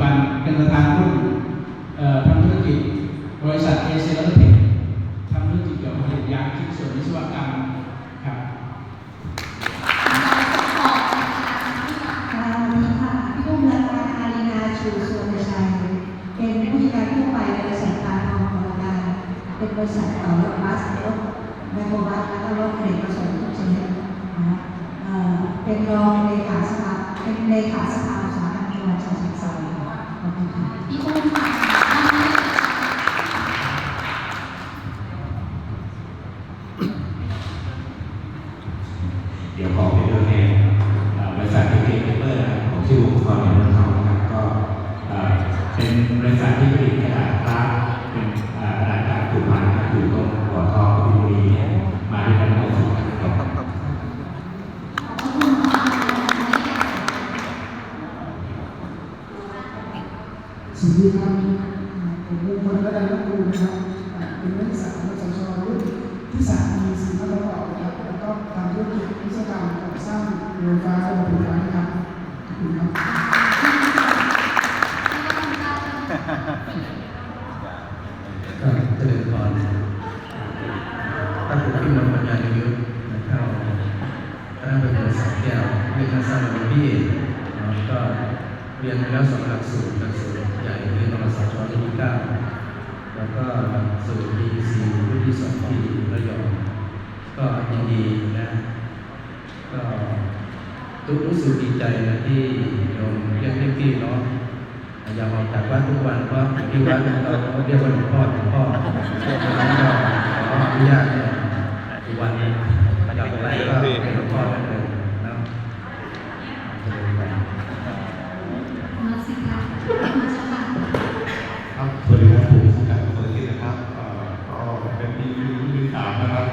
บันเป็นประธานหุ้นทำธุรกิจ บริษัทเอเชียร์เทคทำธุรกิจเกี่ยวกับผลิตยางชิ้นส่วนวิศวกรรมครับค่ะวันนี้ค่ะพี่ตุ้มและอาอารีนาชูสุวรรณชัยเป็นผู้จัดการทั่วไปบริษัทตาทองกรการเป็นบริษัทต่อรถบัสรถแมคโครบัสแล้วก็รถอเนกประสงทุกชนิดนะคะเอ่อเป็นรองเลขาสภาเป็นเลขาสภาอุตสาหกรรมจังหวัดฉะเชิงเทราค่ะขอบคุณค่ะ พี่อุ้มค่ะ เดี๋ยวขอเป็นตัวแทนเอ่อบริษัทที่เป็นเปอร์นะครับผม ชื่อวงศกรเหมือนเขาครับก็เป็นบริษัทที่ผลิตกระดาษพระเป็นกระดาษจากถูกมันนะครับอยู่ตรงหัวทองปทุมบุรีเนี่ยมาด้วยกันทั้งหมดสี่ท่านครับสวัสดีครับผมมงคลระดับนักดูนะครับเป็นนักศึกษาของสชรุ่นที่สามมีสี่ท่านประกอบนะครับแล้วก็ทำธุรกิจวิศวกรรมก่อสร้างโรงไฟฟ้าระบบไฟฟ้านะครับขอบคุณครับ ก็เจริญพร ถ้าผมขึ้นมาปัญญาในยุทธนะครับคณะเป็นบริษัทแก้วเรียนการสร้างระบบพี่ก็เรียนแล้วสองหลักสูตรหลักสูตรใหญ่เรียนรสชรุ่นที่เก้าแล้วก็หลักสูตร DEC รุ่นที่สองที่ระยองก็ยินดีนะก็ทุกรู้สึกดีใจนะที่โยมเรียกเรียกพี่เนาะอย่าออกจากบ้าทุกวันเพราะที่วัดเราเรียกว่าหลวงพ่อหลวงพ่อดังนั้นก็ขออนุญาตเนี่ยทุกวันนี้อยากอะไรก็เป็นหลวงพ่อได้เลยนะเจริญพร มาสิคะมาเจ้าค่ะ ครับสวัสดีครับผมสุการสุรกิจนะครับเอ่อก็เป็นปีรุ่นที่สามนะครับ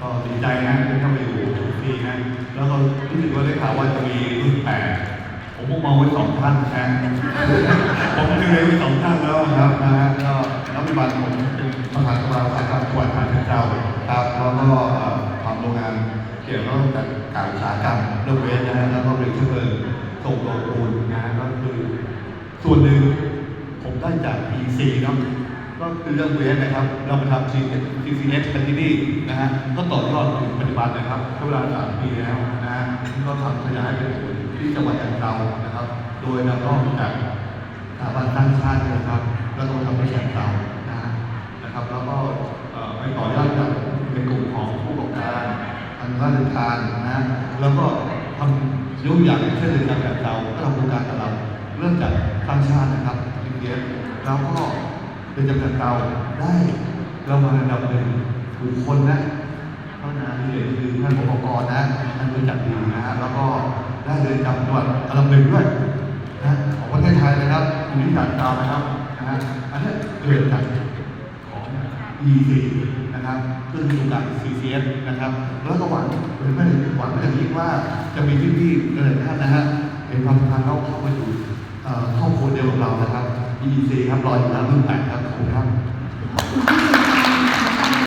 ก็ดีใจ นะที่เข้ามาอยู่ปีนะ แล้วก็รู้สึกว่าได้ข่าวว่าจะมีรุ่นแปดผมมองไว้สองท่านนะผมคือเลยไว้สองท่านแล้วครับนะฮะก็นักวิบัติผมเป็นประธานสภาอุตสาหกรรมจังหวัดฉะเชิงเทราครับแล้วก็ทำโรงงานเกี่ยวกับการการอุตสาหกรรมเรื่องเวสนะฮะแล้วก็เป็นเชื้อเพลิงส่งโลปูนนะฮะก็คือส่วนหนึ่งผมได้จาก PC เนาะ ก็คือเรื่องเวสนะครับ เรามาทำ CCS กันที่นี่นะฮะ ก็ต่อยอดถึงปัจจุบันนะครับใช้เวลาสามปีแล้วนะฮะก็ทำขยายไปถึงที่จังหวัดอย่างเรานะครับ โดยนำร่องจากสถาบันตั้งชาตินะครับ แล้วก็ทำให้แข่งเรานะฮะนะครับ แล้วก็ไปต่อยอดจากในกลุ่มของผู้ประกอบการทางราชการนะ แล้วก็ทำยกอย่างเช่นเรือนจำแบบเราก็ทำโครงการกับเรา เริ่มจากตั้งชาตินะครับทีเดียแล้วก็ เป็นจำนวนเราได้เรามาระดับหนึ่งบุคคลนะเพราะนานนี่คือท่านปกรนะท่านรู้จักดีนะฮะแล้วก็ได้เดินจำจังหวัดอันดับหนึ่งด้วยนะของประเทศไทยนะครับอยู่ที่ด่านกางนะครับนะฮะอันนี้เกิดจากของ EC นะครับซึ่งมีโอกาส CCS นะครับแล้วก็หวังหรือไม่ได้หวังอย่างยิ่ว่าจะมีพี่ๆหลายๆท่านนะฮะเห็นความสำคัญเขาเข้ามาอยู่ ดีครับ EEC ครับรออยู่แล้วรุ่นแปดครับขอบคุณครับ